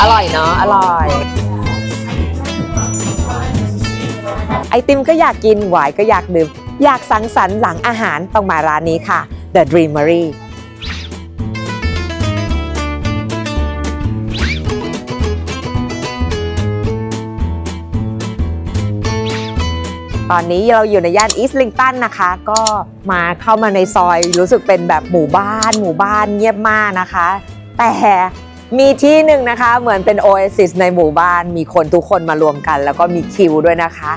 อร่อยเนาะอร่อย ไอติมก็อยากกินหวายก็อยากดื่ม อยากสังสรรค์หลังอาหารต้องมาร้านนี้ค่ะ The Dreamery ตอนนี้เราอยู่ในย่านอีสต์ลิงตันนะคะ ก็มาเข้ามาในซอยรู้สึกเป็นแบบหมู่บ้าน หมู่บ้านเงียบมากนะคะ แต่มีที่หนึ่งนะคะเหมือนเป็นโอเอซิสในหมู่บ้าน มีคนทุกคนมารวมกัน แล้วก็มีคิวด้วยนะคะ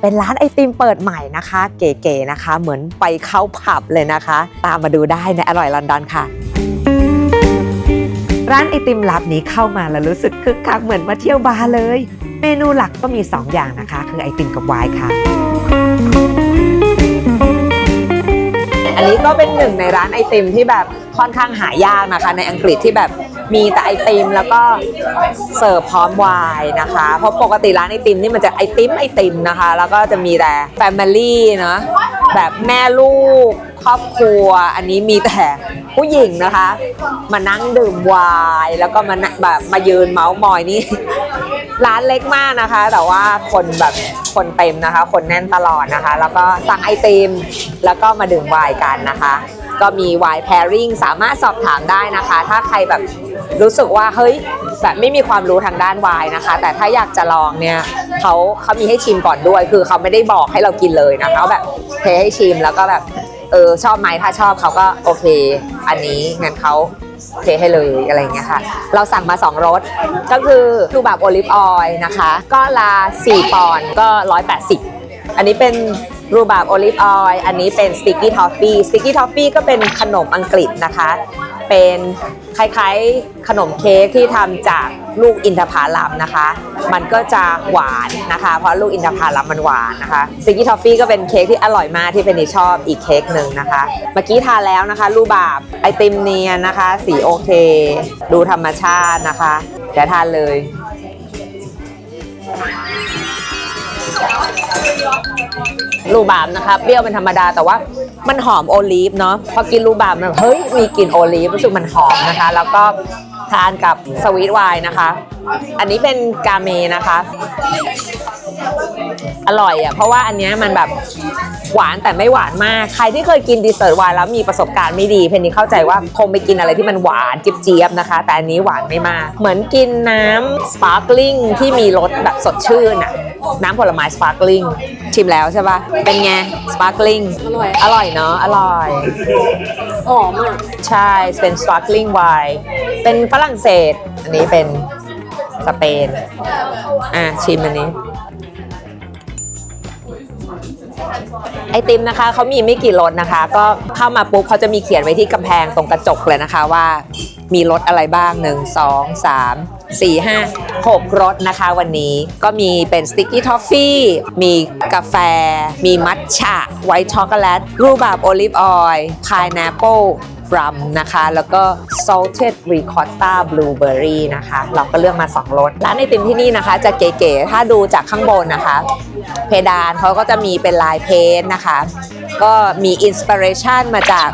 เป็นร้านไอติมเปิดใหม่นะคะ เก๋ๆนะคะ เหมือนไปเข้าผับเลยนะคะ ตามมาดูได้ในอร่อยลอนดอนค่ะ ร้านไอติมลับนี้เข้ามาแล้วรู้สึกคึกคักเหมือนมาเที่ยวบาร์เลย เมนูหลักก็มี 2 อย่างนะคะ คือไอติมกับไวน์ค่ะ อันนี้ก็เป็นหนึ่งในร้านไอติมที่แบบ ค่อนข้างหายากนะคะ ในอังกฤษที่แบบมีแต่ไอติมแล้วก็เสิร์ฟพร้อมไวน์นะคะ เพราะปกติร้านไอติมนี่มันจะไอติมไอติมนะคะ แล้วก็จะมีแต่แฟมิลี่เนาะแบบแม่ลูกครอบครัว อันนี้มีแต่ผู้หญิงนะคะ มานั่งดื่มไวน์แล้วก็มานะแบบมายืนเมาส์มอยนี่ร้านเล็กมากนะคะ แต่ว่าคนแบบคนเต็มนะคะ คนแน่นตลอดนะคะ แล้วก็สั่งไอติมแล้วก็มาดื่มไวน์กันนะคะ ก็มีไวน์ pairing สามารถสอบถามได้นะคะ ถ้าใครแบบรู้สึกว่าเฮ้ยแบบไม่มีความรู้ทางด้านไวน์นะคะ แต่ถ้าอยากจะลองเนี่ยเขาเขามีให้ชิมก่อนด้วย คือเขาไม่ได้บอกให้เรากินเลยนะคะแบบเทให้ชิมแล้วก็แบบเออชอบไหมถ้าชอบเขาก็โอเค อันนี้งั้นเขาเทให้เลยอะไรเงี้ยค่ะ เราสั่งมา 2รสก็คือรูแบบโอลิฟออยล์นะคะ ก็ละ4ปอนก็ 180 อันนี้เป็น รูแบบโอลิฟออยล์อันนี้เป็นสติกกี้ทอฟฟี่สติกกี้ทอฟฟี่ก็เป็นขนมอังกฤษนะคะ เป็นคล้ายๆขนมเค้กที่ทำจากลูกอินทผลัมนะคะ มันก็จะหวานนะคะ เพราะลูกอินทผลัมมันหวานนะคะสติกกี้ทอฟฟี่ก็เป็นเค้กที่อร่อยมากที่เป็นชอบอีกเค้กหนึ่งนะคะ เมื่อกี้ทานแล้วนะคะ รูบาบไอติมเนียนนะคะ สีโอเค ดูธรรมชาตินะคะเดี๋ยวทานเลย ลูบามนะคะเปรี้ยวเป็นธรรมดาแต่ว่ามันหอมโอลีฟเนาะพอกินลูบามมันเฮ้ยมีกลิ่นโอลีฟรู้สึกมันหอมนะคะ แล้วก็ทานกับสวีทไวน์นะคะ อันนี้เป็นกาเมนะคะ อร่อยอะเพราะว่าอันนี้มันแบบหวานแต่ไม่หวานมาก ใครที่เคยกินดีเซอร์ทไวน์แล้วมีประสบการณ์ไม่ดี เพนนี่เข้าใจว่าคงไปกินอะไรที่มันหวานจิบเจี๊ยบนะคะ แต่อันนี้หวานไม่มาก เหมือนกินน้ำสปาร์กลิงที่มีรสแบบสดชื่นอะ น้ำผลไม้สปาร์กลิงชิมแล้วใช่ปะเป็นไงสปาร์กลิงอร่อย อร่อยเนาะ อร่อยหอมอะ ใช่ เป็นสปาร์กลิงไวน์เป็นฝรั่งเศส อันนี้เป็นสเปน อะ ชิมอันนี้ ไอติมนะคะเขามีไม่กี่รสนะคะ ก็เข้ามาปุ๊บเขาจะมีเขียนไว้ที่กำแพงตรงกระจกเลยนะคะว่า มีรสอะไรบ้าง 1 2 3 4 5 6รสนะคะวันนี้ก็มีเป็นสติ๊กกี้ทอฟฟี่มีกาแฟ มีมัทฉะไวท์ช็อกโกแลตรูบาบโอลิฟออยล์พายแอปเปิล รัมนะคะ แล้วก็ salted ricotta blueberry นะคะ เราก็เลือกมา 2รสร้านไอติมที่นี่นะคะ จะเก๋ๆ ถ้าดูจากข้างบนนะคะ เพดานเขาก็จะมีเป็นลายเพ้นนะคะ ก็มีอินสปิเรชันมาจาก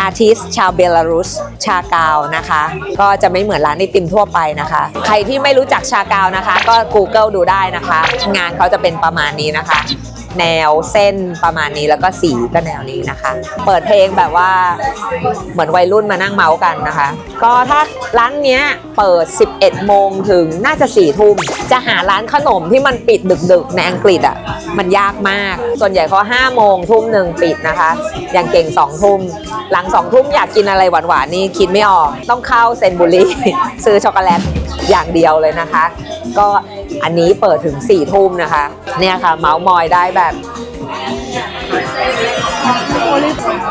อาร์ติสชาวเบลารุสชากาวนะคะ ก็จะไม่เหมือนร้านไอติมทั่วไปนะคะ ใครที่ไม่รู้จักชากาวนะคะ ก็ Google ดูได้นะคะ งานเขาจะเป็นประมาณนี้นะคะ แนวเส้นประมาณนี้แล้วก็สีก็แนวนี้นะคะ เปิดเพลงแบบว่าเหมือนวัยรุ่นมานั่งเมาส์กันนะคะ ก็ถ้าร้านเนี้ยเปิด 11 โมงถึงน่าจะ4ทุ่มจะหาร้านขนมที่มันปิดดึกๆ ในอังกฤษอะมันยากมาก ส่วนใหญ่เขา5โมงทุ่มหนึ่งปิดนะคะ อย่างเก่ง 2 ทุ่ม หลัง 2 ทุ่มอยากกินอะไรหวานๆนี่คิดไม่ออกต้องเข้าเซนบุรีซื้อช็อกโกแลตอย่างเดียวเลยนะคะ ก็ อันนี้เปิดถึง4ี่ทุ่มนะคะ เนี่ยค่ะ เมาส์มอยได้แบบ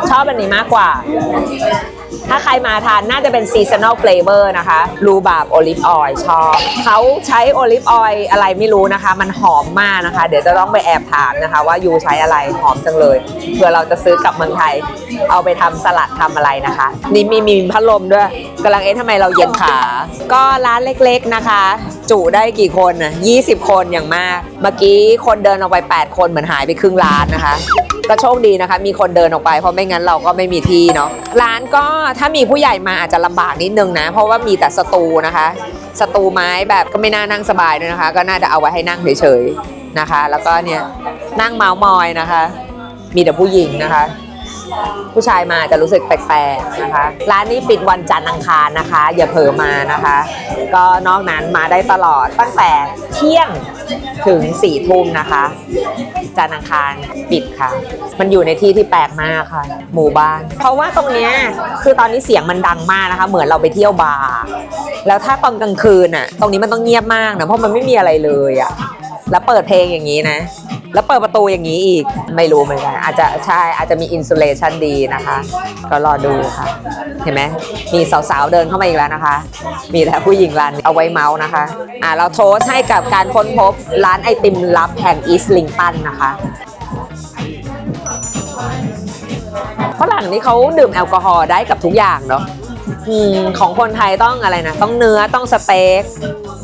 ชอบอันนี้มากกว่า ถ้าใครมาทานน่าจะเป็น seasonal flavor นะคะรูบาบโอลิฟออยล์ชอบเขาใช้โอลิฟออยล์อะไรไม่รู้นะคะ มันหอมมากนะคะ เดี๋ยวจะต้องไปแอบถามนะคะ ว่ายูใช้อะไรหอมจังเลยเผื่อเราจะซื้อกลับเมืองไทย เอาไปทำสลัดทำอะไรนะคะ นี่มีมีพัดลมด้วยกำลังเอ๊ะทำไมเราเย็นขา ก็ร้านเล็กๆนะคะ จุได้กี่คนน่ะ20 คนอย่างมาก เมื่อกี้คนเดินออกไป 8 คนเหมือนหายไปครึ่งร้านนะคะ ก็โชคดีนะคะ มีคนเดินออกไปเพราะไม่งั้นเราก็ไม่มีที่เนาะร้านก็ถ้ามีผู้ใหญ่มาอาจจะลำบากนิดนึงนะ เพราะว่ามีแต่สตูนะคะ สตูไม้แบบก็ไม่น่านั่งสบายด้วยนะคะ ก็น่าจะเอาไว้ให้นั่งเฉยๆนะคะ แล้วก็เนี่ยนั่งเมาส์มอยนะคะ มีแต่ผู้หญิงนะคะ ผู้ชายมาจะรู้สึกแปลกๆนะคะ ร้านนี้ปิดวันจันทร์อังคารนะคะ อย่าเผลอมานะคะ ก็นอกนั้นมาได้ตลอดตั้งแต่เที่ยงถึงสี่ทุ่มนะคะ จันทร์อังคารปิดค่ะ มันอยู่ในที่ที่แปลกมากค่ะ หมู่บ้าน เพราะว่าตรงเนี้ยคือตอนนี้เสียงมันดังมากนะคะ เหมือนเราไปเที่ยวบาร์แล้วถ้าตอนกลางคืนอะ ตรงนี้มันต้องเงียบมากนะเพราะมันไม่มีอะไรเลยอะแล้วเปิดเพลงอย่างนี้นะ แล้วเปิดประตูอย่างนี้อีกไม่รู้เหมือนกันอาจจะใช่อาจจะมีอินซูเลชันดีนะคะ ก็รอดูค่ะ เห็นไหมมีสาวๆเดินเข้ามาอีกแล้วนะคะ มีแต่ผู้หญิงร้านเอาไว้เมาส์นะคะอ่าเราโทสให้กับการค้นพบร้านไอติมลับแห่งอีสลิงตันนะคะฝรั่งนี่เขาดื่มแอลกอฮอล์ได้กับทุกอย่างเนาะ อืมของคนไทยต้องอะไรนะ ต้องเนื้อต้องสเต็ก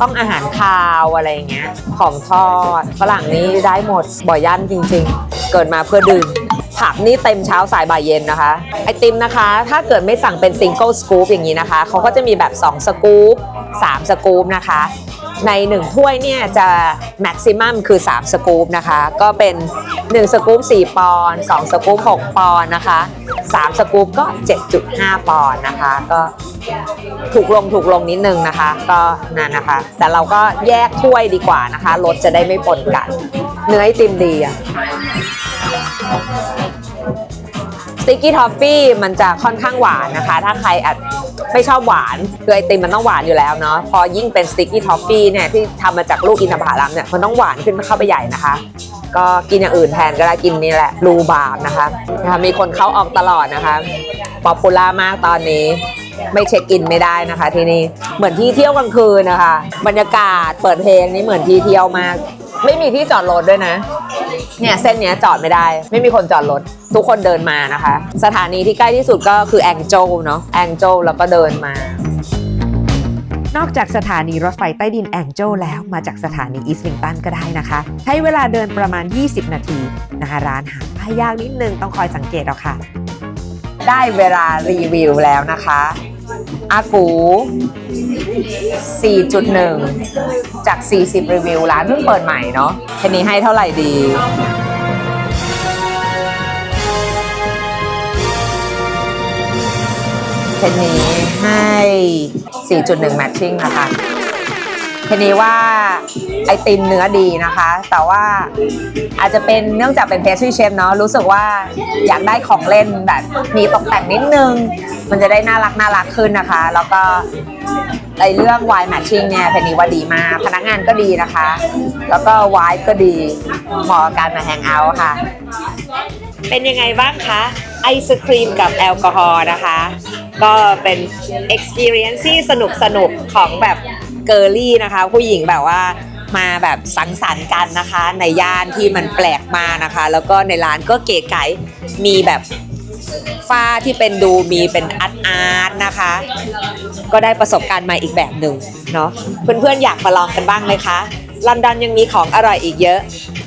ต้องอาหารคาวอะไรอย่างเงี้ย ของทอดฝรั่งนี่ได้หมดบ่อยย่นจริง ๆ เกิดมาเพื่อดื่มผักนี่เต็มเช้าสายบ่ายเย็นนะคะ ไอติมนะคะ ถ้าเกิดไม่สั่งเป็นซิงเกิลสกู๊ปอย่างนี้นะคะ เขาก็จะมีแบบ 2 สกู๊ป3สกู๊ปนะคะ ใน 1 ถ้วยเนี่ยจะแม็กซิมัมคือ 3 สกู๊ปนะคะ ก็เป็น 1 สกู๊ป 4 ปอนด์2สกู๊ป 6 ปอนด์นะคะ 3 สกู๊ปก็ 7.5 ปอนด์นะคะ ก็ถูกลงถูกลงนิดนึงนะคะ ก็นั่นนะคะ แต่เราก็แยกถ้วยดีกว่านะคะรสจะได้ไม่ปนกัน เนื้อไอติมดีอะสติกกี้ทอฟฟี่มันจะค่อนข้างหวานนะคะ ถ้าใครอาจไม่ชอบหวานคือไอติมมันต้องหวานอยู่แล้วเนาะพอยิ่งเป็นสติกกี้ทอฟฟี่เนี่ยที่ทำมาจากลูกอินทผลัมเนี่ยมันต้องหวานขึ้นเข้าไปใหญ่นะคะ ก็กินอย่างอื่นแทนก็ได้กินนี่แหละรูบาร์นะคะนะคะมีคนเข้าออกตลอดนะคะป๊อปปูล่ามากตอนนี้ไม่เช็คอินไม่ได้นะคะที่นี่เหมือนที่เที่ยวกลางคืนนะคะ บรรยากาศเปิดเพลงนี่เหมือนที่เที่ยวมาก ไม่มีที่จอดรถด้วยนะ เนี่ยเส้นเนี้ยจอดไม่ได้ ไม่มีคนจอดรถทุกคนเดินมานะคะ สถานีที่ใกล้ที่สุดก็คือแองโจเนาะแองโจแล้วก็เดินมา นอกจากสถานีรถไฟใต้ดินแองโจแล้วมาจากสถานีอีสลิงตันก็ได้นะคะ ใช้เวลาเดินประมาณ 20 นาทีนะคะร้านหาป้ายยากนิดนึงต้องคอยสังเกตเอาค่ะ ได้เวลารีวิวแล้วนะคะอากู 4.1 จาก 40 รีวิว ร้านเพิ่งเปิดใหม่เนาะทีนี้ให้เท่าไหร่ดี เทนนี้ ให้ 4.1 matching นะคะทนนี้ว่าไอติมเนื้อดีนะคะ แต่ว่าอาจจะเป็นเนื่องจากเป็น pastry chef เนาะรู้สึกว่าอยากได้ของเล่นแบบมีตกแต่งนิดนึง มันจะได้น่ารักน่ารักขึ้นนะคะ แล้วก็ในเรื่อง wine matching เนี่ยเพนนีว่าดีมาก พนักงานก็ดีนะคะ แล้วก็ wine ก็ดีเหมาะกับการมาแฮงเอาท์ค่ะ เป็นยังไงบ้างคะไอศครีมกับแอลกอฮอล์นะคะ ก็เป็น experience ที่สนุกสนุกของแบบเกอร์ลี่นะคะ ผู้หญิงแบบว่ามาแบบสังสรรค์กันนะคะ ในย่านที่มันแปลกมากนะคะ แล้วก็ในร้านก็เก๋ไก๋มีแบบฝ้าที่เป็นดูมีเป็นอาร์ตอาร์ตนะคะ ก็ได้ประสบการณ์ม่อีกแบบหนึ่งเนาะเพื่อนๆอยากมาลองกันบ้างไหมคะลอนดอนยังมีของอร่อยอีกเยอะ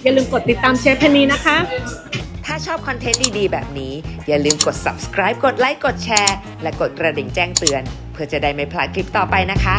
อย่าลืมกดติดตามเชฟเพนนีนะคะ ชอบคอนเทนต์ดีๆ แบบนี้ อย่าลืมกด subscribe กดไลค์กดแชร์ และกดกระดิ่งแจ้งเตือน เพื่อจะได้ไม่พลาดคลิปต่อไปนะคะ